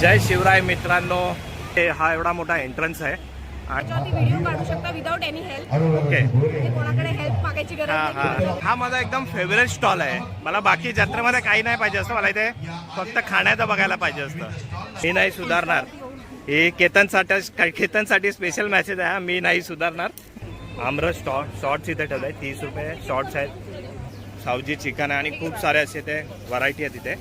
जय शिवराय मित्रांनो. हे हा एवढा मोठा एंट्रन्स आहे. आणि त्याच्यावरती व्हिडिओ काढू शकता विदाउट एनी हेल्प ओके कोणाकडे हेल्प मागायची गरज हा हा नाही. हा. माझा एकदम फेवरेट स्टॉल आहे. मला बाकी जत्रेमध्ये काही नाही पाहिजे असतं मला इथे फक्त खाण्याचं बघायला पाहिजे असतं. मी नाही सुधारणार. हे केतनसाठी केतनसाठी स्पेशल मॅसेज आहे हा. मी नाही सुधारणार. आमरस शॉर्ट शॉर्ट्स इथे ठेवले आहे तीस रुपये शॉर्ट्स आहेत. सावजी चिकन आहे आणि खूप सारे असे ते व्हरायटी आहे तिथे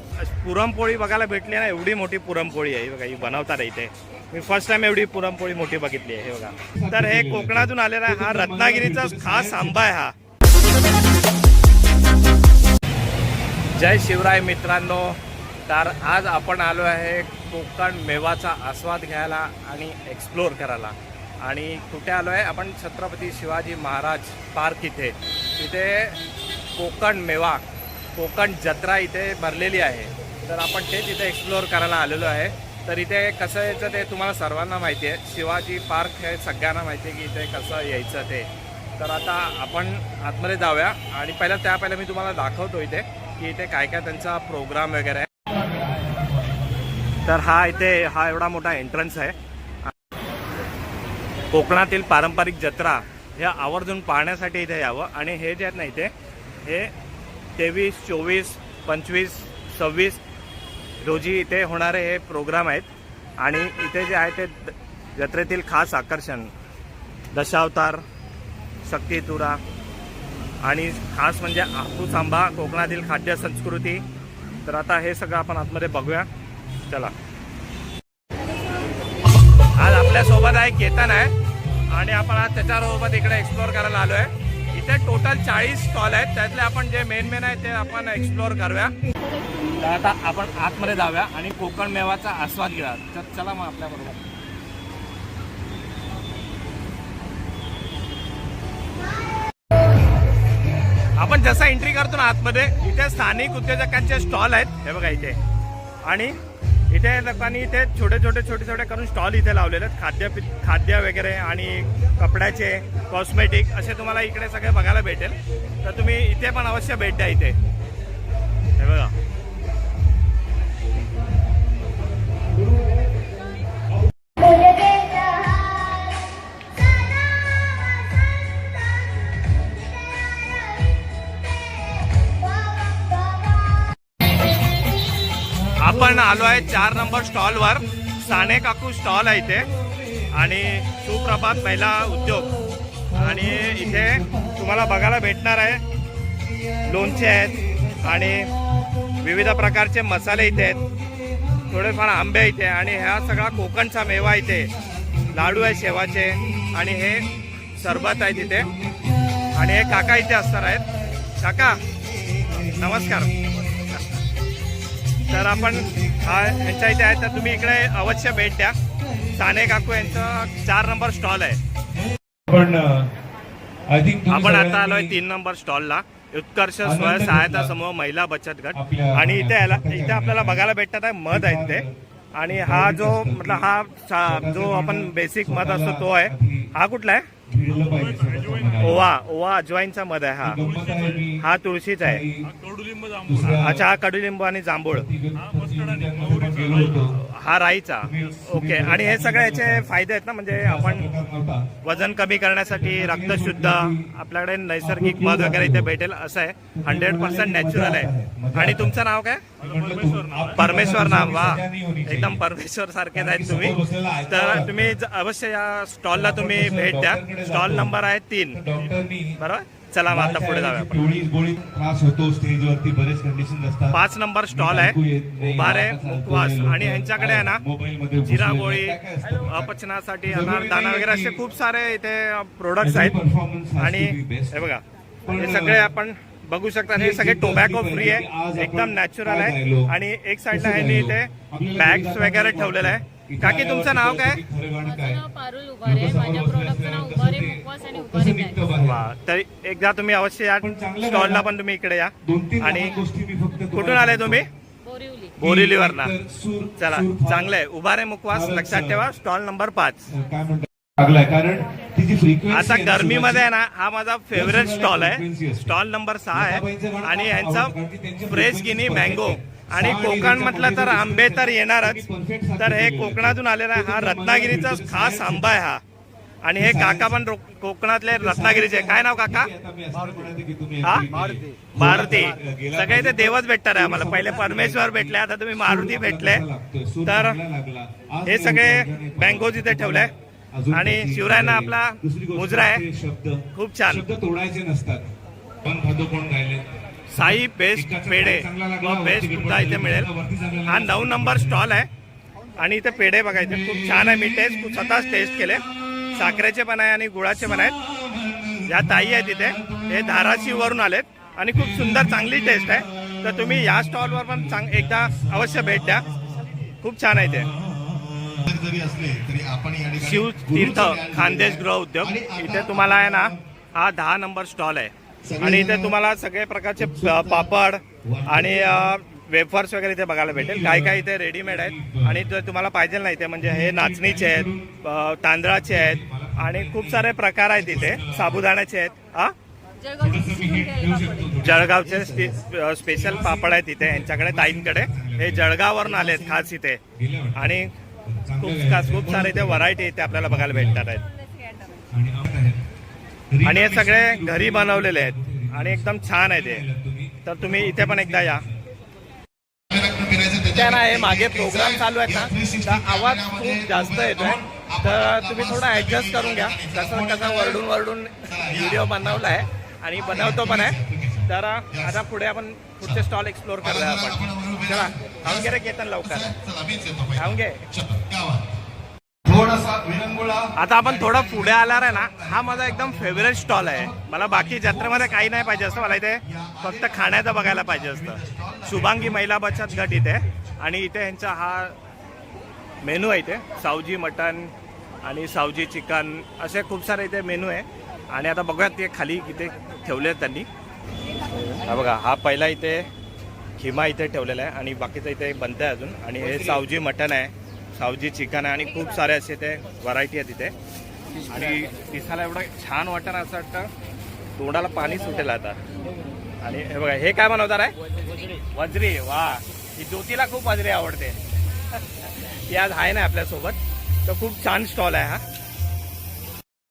पुरणपोळी बघायला भेटली ना एवढी मोठी पुरणपोळी आहे. बघा ही बनवतात इथे. मी फर्स्ट टाइम एवढी पुरणपोळी मोठी बघितली आहे हे बघा. तर हे कोकणातून आलेला हा रत्नागिरीचा खास आंबा आहे हा. जय शिवराय मित्रांनो. तर आज आपण आलो आहे कोकण मेवाचा आस्वाद घ्यायला आणि एक्सप्लोअर करायला. आणि कुठे आलो आहे? आपण छत्रपती शिवाजी महाराज पार्क इथे. तिथे कोकण मेवा कोकण जत्रा इथे भरलेली आहे. तर आपण तेच इथे एक्सप्लोअर करायला आलेलो आहे. तर इथे कसं यायचं ते तुम्हाला सर्वांना माहिती आहे. शिवाजी पार्क हे सगळ्यांना माहिती आहे की इथे कसं यायचं ते. तर आता आपण आतमध्ये जाऊया. आणि पहिल्या त्या पहिल्या मी तुम्हाला दाखवतो इथे की इथे काय काय त्यांचा प्रोग्राम वगैरे आहे. तर हा इथे हा एवढा मोठा एंट्रन्स आहे. कोकणातील पारंपरिक जत्रा ह्या आवर्जून पाहण्यासाठी इथे यावं. आणि हे जे आहेत ना इथे हे तेवीस चोवीस पंचवीस सव्वीस रोजी इथे होणारे हे प्रोग्राम आहेत. आणि इथे जे आहे ते जत्रेतील खास आकर्षण दशावतार शक्तीतुरा आणि खास म्हणजे हापूस आंबा कोकणातील खाद्य संस्कृती. तर आता हे सगळं आपण आतमध्ये बघूया. चला. आज आपल्यासोबत आहे केतन आहे. आणि आपण आज त्याच्यासोबत इकडे एक्सप्लोअर करायला आलो आहे इथे टोटल चाळीस स्टॉल आहेत. त्यातले आपण जे मेन मेन आहे ते आपण एक्सप्लोअर करूया. तर आता आपण आतमध्ये जाऊया आणि कोकण मेवाचा आस्वाद घेऊया. तर चला मग आपल्याबरोबर आपण जसं एंट्री करतो ना आतमध्ये इथे स्थानिक उद्योजकांचे स्टॉल आहेत. हे बघा इथे. आणि इथे लोकांनी इथे छोटे छोटे छोटे छोटे करून स्टॉल इथे लावलेले आहेत. खाद्य खाद्य वगैरे आणि कपड्याचे कॉस्मेटिक असे तुम्हाला इकडे सगळे बघायला भेटेल. तर तुम्ही इथे पण अवश्य भेट द्या इथे. हे बघा. आलो आहे चार नंबर स्टॉलवर साने काकू स्टॉल आहे इथे. आणि सुप्रभात महिला उद्योग. आणि इथे तुम्हाला बघायला भेटणार आहे. लोणचे आहेत आणि विविध प्रकारचे मसाले इथे आहेत. थोडेफार आंबे इथे आणि ह्या सगळा कोकणचा मेवा इथे. लाडू आहे शेवाचे आणि हे सरबत आहे तिथे. आणि हे काका इथे असणार आहेत. काका नमस्कार. तर आपण यांच्या इथे आहे तर तुम्ही इकडे अवश्य भेट द्या. साने काकू यांचा चार नंबर स्टॉल आहे. पण आपण आता आलोय तीन नंबर स्टॉलला. उत्कर्ष स्वयं सहायता समूह महिला बचत गट. आणि इथे याला इथे आपल्याला बघायला भेटतात आहे मध आहेत ते. आणि हा जो मतलब हा जो आपण बेसिक मध असतो तो आहे. हा कुठला आहे? ओवा ओवा अजवाईनचा मध आहे हा. हा तुळशीचा आहे. अच्छा हा कडुलिंबू आणि जांभूळ. हा राईचा. ओके. आणि हे सगळे याचे फायदे आहेत ना? म्हणजे आपण वजन कमी करण्यासाठी रक्त शुद्ध आपल्याकडे नैसर्गिक मध वगैरे इथे भेटेल असं आहे. हंड्रेड पर्सेंट नॅचरल आहे. आणि तुमचं नाव काय? परमेश्वर नाव वा. एकदम परमेश्वर सारखेच आहेत तुम्ही. तर तुम्ही अवश्य या स्टॉलला तुम्ही भेट द्या. स्टॉल नंबर आहे तीन. बरोबर? चला मग आता पुढे जाऊया आपण. पिवळी गोळी त्रास होतो स्टेजवरती बरेच कंडिशन असतात. पाच नंबर स्टॉल आहे. उभारे मुखवास आणि यांच्याकडे आहे ना जिरा गोळी अपचनासाठी अनारदाना वगैरे असे खूप सारे इथे प्रोडक्ट्स आहेत. आणि हे बघा हे सगळे आपण बघू शकता. हे सगळे टोबॅको फ्री आहे. एकदम नॅचरल आहे. आणि एक साईडला ह्यांनी इथे बॅग्स वगैरे ठेवलेलं आहे. काकी तुमचं नाव काय? माझं नाव पारुल उभारे माझ्या प्रोडक्टचं नाव उभारे मुखवास आणि उभारे बॅग्स वा तर एकदा तुम्ही अवश्य या स्टॉलला पण तुम्ही इकडे या. आणि गोष्टी मी फक्त कुठून आले तुम्ही? बोरिवली. बोरिवलीवरना. सूर चला चांगलं आहे. उभारे मुखवास लक्षात ठेवा स्टॉल नंबर पाच. काय म्हणतात? लागलाय. कारण आता गरमीमध्ये आहे ना हा माझा फेवरेट स्टॉल आहे. स्टॉल नंबर सहा आहे. आणि यांचा फ्रेश गिनी मँगो आणि कोकण म्हटलं तर आंबे तर येणारच. तर हे कोकणातून आलेला आहे हा रत्नागिरीचा खास आंबा आहे हा. आणि हे काका पण रो- कोकणातले रत्नागिरीचे. काय नाव काका? हा? मारुती. सगळे ते देवच भेटणार आहे आम्हाला. पहिले परमेश्वर भेटले आता तुम्ही मारुती भेटले. तर हे सगळे बँकोज इथे ठेवले आणि शिवरायांना आपला मुजरा आहे. खूप छान. तोडायचे नसतात. पण कोण गायले? साई बेस्ट पेढे. व बेस्ट सुद्धा इथे मिळेल. हा नऊ नंबर स्टॉल आहे. आणि इथे पेढे बघायचे खूप छान आहे. मी टेस्ट स्वतःच टेस्ट केले. साखरेचे पण आहे आणि गुळाचे पण आहेत. या ताई आहेत इथे. हे धाराशिव वरून आलेत. आणि खूप सुंदर चांगली टेस्ट आहे. तर तुम्ही या स्टॉलवर पण चांग एकदा अवश्य भेट द्या. खूप छान आहे ते शिव तीर्थ खानदेश गृह उद्योग. इथे तुम्हाला आहे ना हा दहा नंबर स्टॉल आहे. आणि इथे तुम्हाला सगळे प्रकारचे पापड आणि वेफर्स वगैरे इथे बघायला भेटेल. काय काय इथे रेडीमेड आहेत. आणि तुम्हाला पाहिजे नाही ते म्हणजे हे नाचणीचे आहेत तांदळाचे आहेत आणि खूप सारे प्रकार आहेत इथे. साबुदाण्याचे आहेत. हा? जळगावचे स्पे- स्पेशल पापड आहेत. इथे यांच्याकडे ताईंकडे. हे जळगाववरून आलेत खास इथे. आणि खूप खास खूप सारे इथे व्हरायटी इथे आपल्याला बघायला भेटणार आहेत. आणि हे सगळे घरी बनवलेले आहेत. आणि एकदम छान आहे ते. तर तुम्ही इथे पण एकदा या. ना हे मागे प्रोग्राम चालू आहेत ना. तर आवाज खूप जास्त येतोय. तर तुम्ही थोडा ऍडजस्ट करून घ्या. कसं कसं वरडून वरडून व्हिडिओ बनवला आहे. आणि बनवतो पण आहे. तर आता पुढे आपण पुढचे स्टॉल एक्सप्लोर करणार आपण चला खाऊन घे रे केतन लवकर. खाऊन घे. आता आपण थोडं पुढे आल्यावर आहे ना हा माझा एकदम फेवरेट स्टॉल आहे. मला बाकी जत्रेमध्ये काही नाही पाहिजे असतं मला इथे फक्त खाण्याचं बघायला पाहिजे असतं. शुभांगी महिला बचत गट इथे. आणि इथे यांचा हा मेनू आहे इथे. सावजी मटन आणि सावजी चिकन असे खूप सारे इथे मेनू आहे. आणि आता बघूयात ते खाली इथे ठेवले आहेत त्यांनी. हा बघा हा पहिला इथे खिमा इथे ठेवलेला आहे आणि बाकीचं इथे बनतं आहे अजून. आणि हे सावजी मटन आहे. सावजी चिकन आहे आणि खूप सारे असे ते व्हरायटी आहे तिथे आणि दिसायला एवढं छान वाटणार असं वाटतं. तोंडाला पाणी सुटेल आता. आणि हे बघा हे काय बनवतात आहे वजरी. वा. ही ज्योतीला खूप वजरी आवडते. ती आज आहे ना आपल्यासोबत. तर खूप छान स्टॉल आहे हा.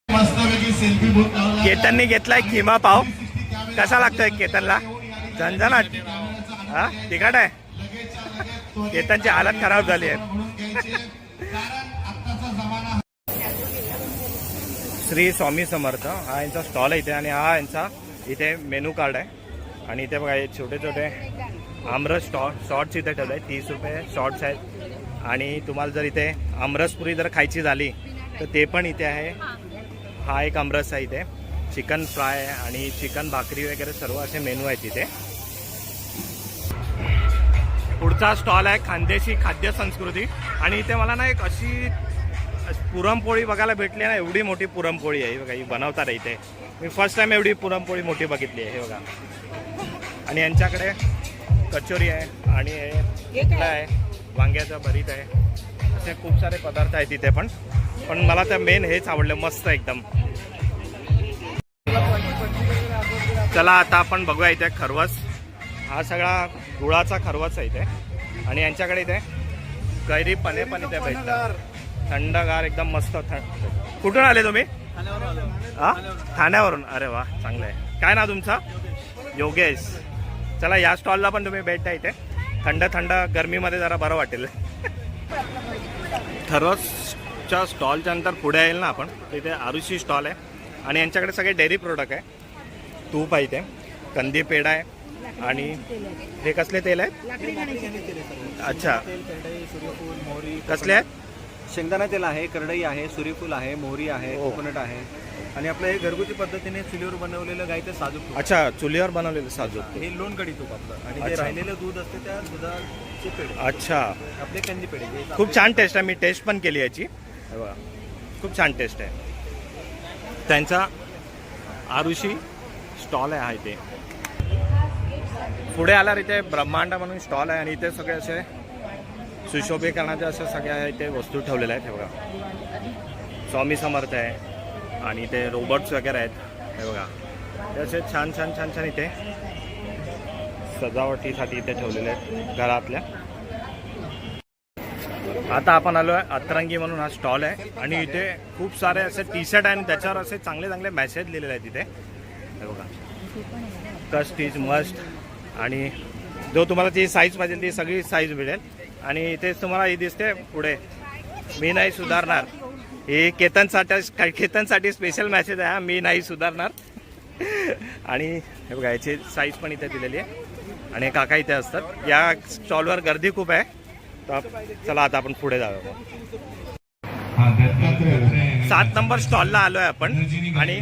केतननी केतनने घेतलाय किमा पाव. कसा लागतोय केतनला? झणझणाट. हा? तिखट आहे? केतनची हालत खराब झाली आहे. श्री स्वामी समर्थ. हा यांचा स्टॉल आहे इथे आणि हा यांचा इथे मेनू कार्ड आहे. आणि इथे बघा छोटे छोटे आमरस स्टॉ शॉर्ट्स इथे ठेवले तीस रुपये शॉर्ट्स आहेत. आणि तुम्हाला जर इथे आमरसपुरी जर खायची झाली तर ते पण इथे आहे. हा एक आमरस आहे इथे. चिकन फ्राय आणि चिकन भाकरी वगैरे सर्व असे मेनू आहेत इथे. पुढचा स्टॉल आहे खानदेशी खाद्य संस्कृती. आणि इथे मला ना एक अशी पुरणपोळी बघायला भेटली ना एवढी मोठी पुरणपोळी आहे. बघा ही बनवतात इथे. मी फर्स्ट टाइम एवढी पुरणपोळी मोठी बघितली आहे हे बघा. आणि यांच्याकडे कचोरी आहे आणि आहे वांग्याचं भरीत आहे. असे खूप सारे पदार्थ आहेत तिथे पण. पण मला तर मेन हेच आवडलं मस्त एकदम. चला आता आपण बघूया इथे खरवस. हा सगळा गुळाचा खरवस आहे इथे. आणि यांच्याकडे इथे कैरी पने पण इथे भेटतात थंडगार एकदम मस्त थंड कुठून आले तुम्ही? हा? ठाण्यावरून. अरे वा चांगलं आहे. काय ना तुमचा? योगेश. चला या स्टॉलला पण तुम्ही भेट द्या इथे. थंड थंड गरमीमध्ये जरा बरं वाटेल. थरसच्या स्टॉलच्या नंतर पुढे येईल ना आपण. तिथे आरुषी स्टॉल आहे. आणि यांच्याकडे सगळे डेअरी प्रोडक्ट आहे. तूप आहे इथे. कंदी पेढा आहे. आणि हे कसले तेल आहेत? अच्छा. कसले आहेत? शेंगदाणा तेल आहे करडई आहे सूर्यफूल आहे मोहरी आहे हो. कोकोनट आहे. आणि आपलं हे घरगुती पद्धतीने चुलीवर बनवलेलं गाईचं साजूक तूप. अच्छा चुलीवर बनवलेलं साजूक हे लोणकडी तूप आपलं. आणि जे अच्छा. राहिलेलं दूध असते त्या दुधाचे पेढे. अच्छा. आपले कंदी पेढे. जे खूप छान टेस्ट आहे. मी टेस्ट पण केली याची. हे बघा. खूप छान टेस्ट आहे. त्यांचा आरुषी स्टॉल आहे हा इथे. पुढे आल्यावर इथे ब्रह्मांड म्हणून स्टॉल आहे आणि इथे सगळे असे सुशोभीकरणाच्या अशा सगळ्या इथे वस्तू ठेवलेल्या आहेत हे बघा. स्वामी समर्थ आहे आणि इथे रोबोट्स वगैरे आहेत हे बघा. ते असे छान छान छान छान इथे सजावटीसाठी इथे ठेवलेले आहेत घरातल्या. आता आपण आलो आहे अतरंगी म्हणून हा स्टॉल आहे आणि इथे खूप सारे असे टी शर्ट आहे आणि त्याच्यावर असे चांगले चांगले मेसेज लिहिलेले आहेत इथे. हे बघा. कस्ट इज मस्ट आणि जो तुम्हाला जी साईज पाहिजे ती सगळी साईज मिळेल. आणि इथेच तुम्हाला ही दिसते पुढे. मी नाही सुधारणार. हे केतनसाठी केतनसाठी स्पेशल मॅसेज आहे हा. मी नाही सुधारणार. आणि हे बघा याची साईज पण इथे दिलेली आहे. आणि काका इथे असतात. या स्टॉलवर गर्दी खूप आहे. तर चला आता आपण पुढे जाऊया सात नंबर स्टॉलला आलो आहे आपण. आणि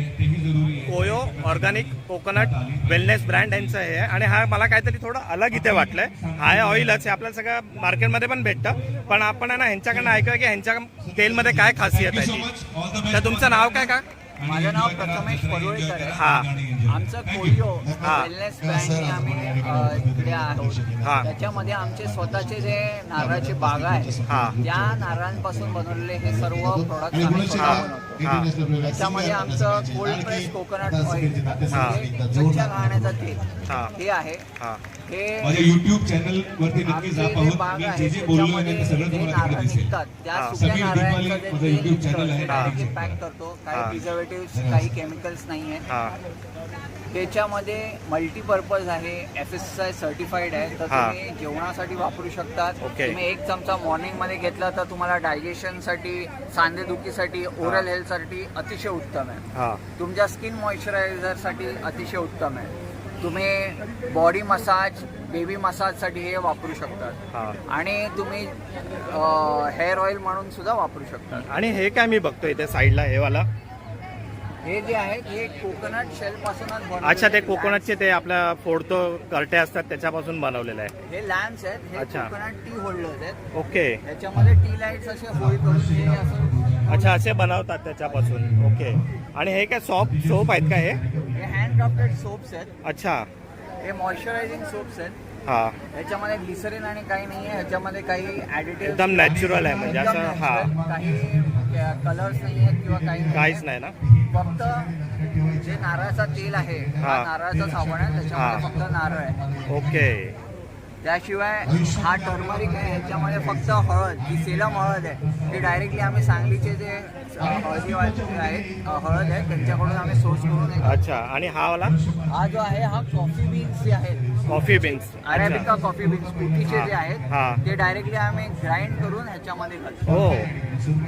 कोयो ऑर्गॅनिक कोकोनट वेलनेस ब्रँड यांचं हे आहे. आणि हा मला काहीतरी थोडं अलग इथे वाटलंय. हा ऑइलच. आहे आपल्याला सगळं मार्केटमध्ये पण भेटतं. पण आपण आहे ना ह्यांच्याकडनं ऐकूया की ह्यांच्या तेलमध्ये काय खासियत आहे. तर तुमचं नाव काय का? माझं नाव प्रथमेश परुळेकर आहे. हा. आमचं कोलिओ हा. वेलनेस ब्रँडने आम्ही इकडे आहोत हा. त्याच्यामध्ये आमचे स्वतःचे जे नारळाची बागा आहे हा. त्या नारळांपासून बनवलेले हे सर्व प्रोडक्ट आम्ही बनवतो. त्याच्यामध्ये आमचं कोल्ड प्रेस कोकोनट ऑइल हा. कच्च्या घाण्याचं तेल हा. आहे. हा. हे माझ्या युट्यूब चॅनल वरती नक्की आमचे जा पाहून. बाग मी आहे जे जे बोललो आहे ते सगळं तुम्हाला तिकडे नारळ दिसेल. त्या हा. सुक्या नारळांचं माझं YouTube channel आहे, पॅक. करतो. काही प्रिझर्वेटिव्ह काही केमिकल्स नाही आहे हा. त्याच्यामध्ये मल्टीपर्पज आहे एफ एस आय सर्टिफाईड आहे. तर हा. तुम्ही जेवणासाठी वापरू शकतात. तुम्ही एक चमचा मॉर्निंगमध्ये घेतला तर तुम्हाला डायजेशनसाठी सांधेदुखीसाठी ओरल हेल्थसाठी अतिशय उत्तम आहे. हा. तुमच्या स्किन मॉइश्चरायझरसाठी अतिशय उत्तम आहे. तुम्ही बॉडी मसाज बेबी मसाजसाठी हे वापरू शकतात. हा. आणि तुम्ही हेअर ऑइल म्हणून सुद्धा वापरू शकतात. आणि हे काय मी बघतो इथे साईडला हे वाला? हे जे आहे हे कोकोनट शेल पासूनच बनवलेले अच्छा ते कोकोनटचे ते आपल्या फोडतो करटे असतात त्याच्यापासून बनवलेलं आहे. हे लॅम्प्स आहेत हे. कोकोनट टी होल्डर्स आहेत. ओके. याच्यामध्ये टी लाईट्स असे करून हे असं अच्छा असे बनवतात त्याच्यापासून. ओके. आणि हे काय सॉप सोप आहेत का हे? हे हँड क्राफ्टेड सोप्स आहेत. अच्छा. हे मॉइश्चरायझिंग सोप्स आहेत. हा. याच्यामध्ये ग्लिसरीन आणि काही नाही आहे. ह्याच्यामध्ये काही ऍडिटिव्ह एकदम natural आहे म्हणजे असं, हा. काही कलर्स नाही आहेत किंवा काही. काहीच नाही ना? फक्त जे नारळाचा तेल आहे हा. हा. नारळाचा साबण आहे त्याच्यामध्ये हा. फक्त नारळ आहे. ओके. त्याशिवाय हा टर्मरिक आहे ह्याच्यामध्ये फक्त हळद ही सेलम हळद आहे. ती डायरेक्टली आम्ही सांगलीचे जे हळदीवाले आहेत हळद आहे त्यांच्याकडून आम्ही सोर्स करून अच्छा आणि हा वाला? हा जो आहे हा कॉफी बीन्स जे आहेत. Coffee beans arabica coffee beans कुटीचे जे. आहेत ते डायरेक्टली आम्ही ग्राइंड करून ह्याच्यामध्ये घालतो. हो.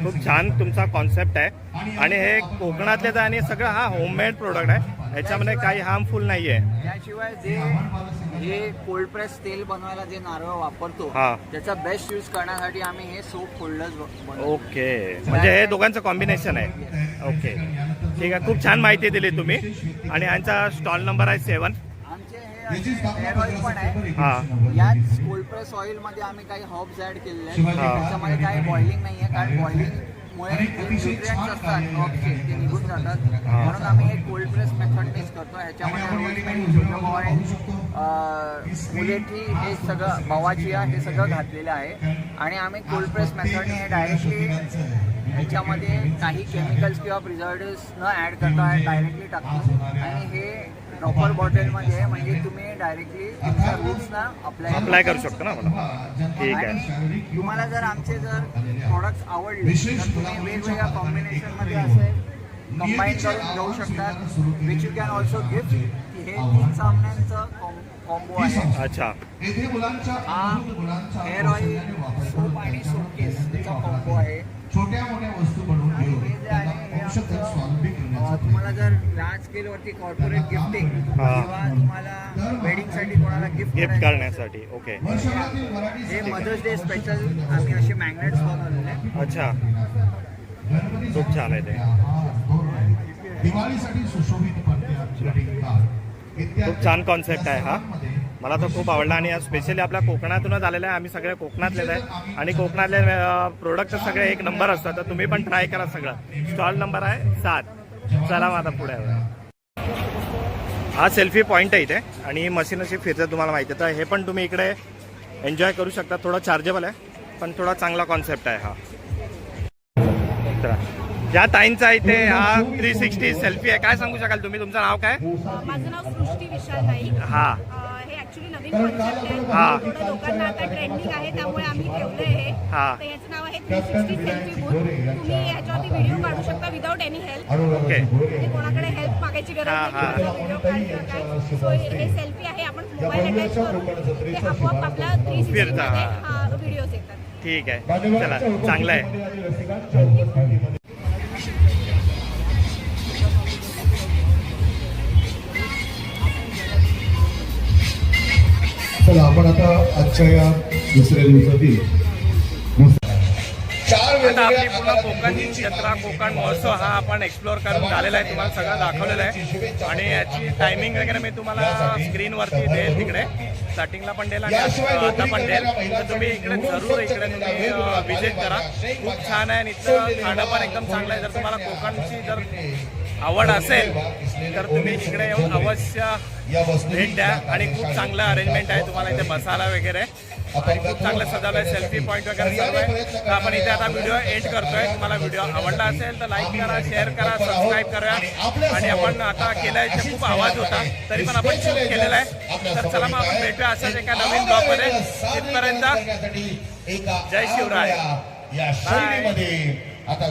खूप छान तुमचा कॉन्सेप्ट आहे. आणि हे कोकणातले तर आणि सगळं हा होममेड प्रोडक्ट आहे. ह्याच्यामध्ये काही हार्मफुल नाही आहे त्याशिवाय जे हे कोल्ड प्रेस तेल बनवायला जे नारळ वापरतो हा. त्याचा बेस्ट यूज करण्यासाठी आम्ही हे सोप होल्डर्स बनवतो. ओके. म्हणजे हे दोघांचं कॉम्बिनेशन आहे. ओके. ठीक आहे. खूप छान माहिती दिली तुम्ही. आणि यांचा स्टॉल नंबर आहे सेवन आमचे हे हेअर ऑइल पण आहे. हा. याच कोल्ड प्रेस ऑइलमध्ये आम्ही काही हर्ब्स ऍड केलेले आहेत. हा. त्याच्यामध्ये काही बॉइलिंग नाहीये. कारण बॉइलिंग herbs चे, ते निघून जातात. म्हणून आम्ही हे कोल्ड प्रेस मेथडनेच करतो. ह्याच्यामध्ये सुर्यबॉय मुलेठी हे सगळं बवाचिया हे सगळं घातलेलं आहे. आणि आम्ही कोल्ड प्रेस मेथडने हे डायरेक्टली ह्याच्यामध्ये काही केमिकल्स किंवा प्रिझर्वेटिव्स न ऍड करता डायरेक्टली टाकतो. आणि हे ड्रॉपर बॉटलमध्ये आहे म्हणजे तुम्ही डायरेक्टली तुमच्या रूट्सना अप्लाय अप्लाय करू शकतो ना मला ठीक आहे. तुम्हाला जर आमचे जर प्रॉडक्ट्स आवडले तर तुम्ही वेगवेगळ्या कॉम्बिनेशनमध्ये असे कंबाईन करून घेऊ शकतात which you can also gift हे तीन सामन्यांचं कॉम्बो आहे. अच्छा. हा हेअर ऑइल सोप आणि सोपकेस त्याचा कॉम्बो आहे. छोट्या मोठ्या वस्तू बनवून आणि घेऊन त्यांना औषध तुम्हाला जर लार्ज स्केल वरती कॉर्पोरेट गिफ्टिंग हा. किंवा तुम्हाला वेडिंगसाठी कोणाला गिफ्ट गिफ्ट करण्यासाठी ओके हे मदर्स डे स्पेशल आम्ही असे मॅग्नेट्स बनवलेले अच्छा. खूप छान आहे ते. दिवाळीसाठी सुशोभित खूप छान कॉन्सेप्ट आहे हा. मला तो खूप आवडला आणि स्पेशली आपल्या कोकणातूनच आलेला आहे. आम्ही सगळे कोकणातलेच आहे. आणि कोकणातले प्रोडक्ट सगळे एक नंबर असतात. तर तुम्ही पण ट्राय करा सगळं. स्टॉल नंबर आहे सात. चला मग आता पुढे हा सेल्फी पॉईंट आहे इथे. आणि मशीन अशी फिरते तुम्हाला माहिती आहे. तर हे पण तुम्ही इकडे एन्जॉय करू शकता. थोडं चार्जेबल आहे पण थोडा चांगला कॉन्सेप्ट आहे हा. ज्या ताईंचा इथे हा थ्री सिक्स्टी सेल्फी आहे. काय सांगू शकाल तुम्ही? तुमचं नाव काय? माझं नाव सृष्टी विशाल हा. हे हा. लोकांना आता ट्रेंडिंग आहे त्यामुळे आम्ही ठेवलंय. हे हा. तर याचं नाव आहे थ्री सिक्स्टी सेल्फी बूथ तुम्ही याच्यावरती व्हिडिओ काढू शकता विदाऊट एनी हेल्प ओके म्हणजे कोणाकडे हेल्प मागायची गरज हा, हा. नाही व्हिडिओ सो हे सेल्फी आहे. आपण मोबाईल अटॅच करून ते आपोआप आपला थ्री सिक्स्टी फिरता, मध्ये हा. हा व्हिडिओज येतात. ठीक आहे. चला चांगलं आहे. आपण आता आजच्या या दुसऱ्या दिवसातील आता आपली पूर्ण कोकण जत्रा कोकण महोत्सव हा आपण एक्सप्लोअर करून झालेला आहे तुम्हाला सगळं दाखवलेलं आहे. आणि याची टायमिंग वगैरे मी तुम्हाला स्क्रीनवरती देईल तिकडे. स्टार्टिंगला पण देईल आणि आता पण देईल. तर तुम्ही इकडे जरूर इकडे तुम्ही व्हिजिट करा. खूप छान आहे आणि इथलं खाणं पण एकदम चांगलं आहे. जर तुम्हाला कोकणची जर आवड असेल तर तुम्ही इकडे येऊन अवश्य भेट द्या. आणि खूप चांगलं अरेंजमेंट आहे तुम्हाला इथे बसायला वगैरे. आणि खूप चांगलं सजवलं आहे सेल्फी पॉईंट वगैरे सर्व आहे. तर आपण इथे आता व्हिडिओ एंड करतोय. तुम्हाला व्हिडिओ आवडला असेल तर लाईक करा शेअर करा सबस्क्राईब करा. आणि आपण आता केलंय ते खूप आवाज होता तरी पण आपण शूट केलेला आहे. तर चला मग आपण भेटूया असंच एका नवीन ब्लॉगमध्ये तिथपर्यंत जय जय शिवराय. या. शैलीमध्ये आता